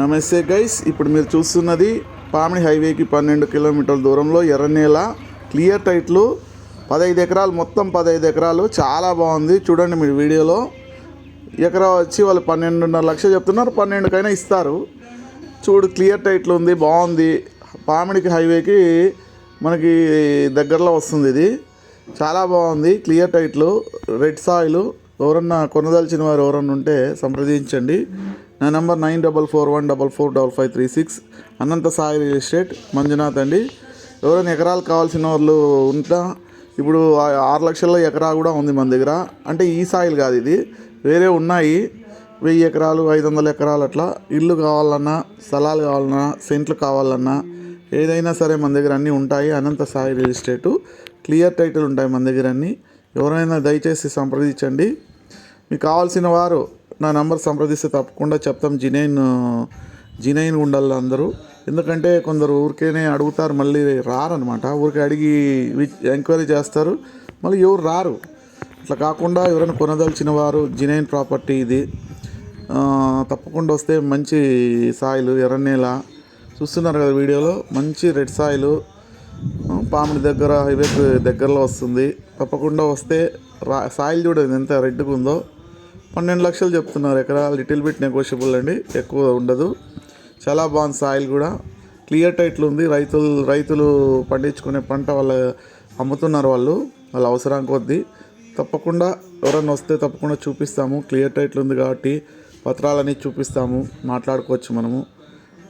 నమస్తే గైస్ ఇప్పుడు మీరు చూస్తున్నది పామిడి హైవేకి పన్నెండు కిలోమీటర్ల దూరంలో ఎర్రనేల. క్లియర్ టైట్లు పదహైదు ఎకరాలు మొత్తం పదహైదు ఎకరాలు. చాలా బాగుంది. చూడండి మీరు వీడియోలో. ఎకరా వచ్చి వాళ్ళు పన్నెండున్నర లక్షలు చెప్తున్నారు పన్నెండుకైనా ఇస్తారు. చూడు క్లియర్ టైట్లు ఉంది బాగుంది. పామిడికి హైవేకి మనకి దగ్గరలో వస్తుంది ఇది. చాలా బాగుంది క్లియర్ టైట్లు రెడ్ సాయిల్ ఎవరన్నా కొనదలిచిన వారు ఎవరన్నా ఉంటే సంప్రదించండి. నా number nine double four one double four double five three six Anantha Sai real estate Manjunath అండి. ఎవరైనా ఎకరాలు కావాల్సిన వాళ్ళు ఉంటా ఇప్పుడు ఆరు లక్షల ఎకరా కూడా ఉంది మన దగ్గర. అంటే ఈ సాయిల్ కాదు ఇది. వేరే ఉన్నాయి. వెయ్యి ఎకరాలు ఐదు వందల ఎకరాలు అట్లా. ఇల్లు కావాలన్నా స్థలాలు కావాలన్నా సెంట్లు కావాలన్నా ఏదైనా సరే మన దగ్గర అన్నీ ఉంటాయి. Anantha Sai real estate. Clear title ఉంటాయి మన దగ్గర అన్నీ. ఎవరైనా దయచేసి సంప్రదించండి. మీకు కావాల్సిన వారు నా నంబర్ సంప్రదిస్తే తప్పకుండా చెప్తాం. జినైన్ జినైన్ ఉండాలి అందరూ. ఎందుకంటే కొందరు ఊరికేనే అడుగుతారు మళ్ళీ రారనమాట. ఊరికే అడిగి ఎంక్వైరీ చేస్తారు. మళ్ళీ ఎవరు రారు. అట్లా కాకుండా ఎవరైనా కొనదలిచిన వారు జినైన్ ప్రాపర్టీ ఇది. తప్పకుండా వస్తే మంచి సాయిలు ఎర్రనేల. చూస్తున్నారు కదా వీడియోలో మంచి రెడ్ సాయిలు. పాముడి దగ్గర హైవే దగ్గరలో వస్తుంది. తప్పకుండా వస్తే రా సాయిల్ చూడండి ఎంత రెడ్గా ఉందో. పన్నెండు లక్షలు చెప్తున్నారు. ఎకరా లిటిల్ బిట్ నెగోషియబుల్ అండి. ఎక్కువ ఉండదు. చాలా బాగుంది సాయిల్ కూడా. క్లియర్ టైట్లు ఉంది. రైతులు రైతులు పండించుకునే పంట వాళ్ళ అమ్ముతున్నారు వాళ్ళు. వాళ్ళ అవసరం కొద్దీ. తప్పకుండా ఎవరన్నా వస్తే తప్పకుండా చూపిస్తాము. క్లియర్ టైట్లు ఉంది కాబట్టి పత్రాలన్నీ చూపిస్తాము. మాట్లాడుకోవచ్చు మనము.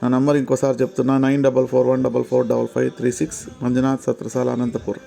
నా నంబర్ ఇంకోసారి చెప్తున్నా. Nine double four one double four double five three six Manjunath Satrasala Anantapur.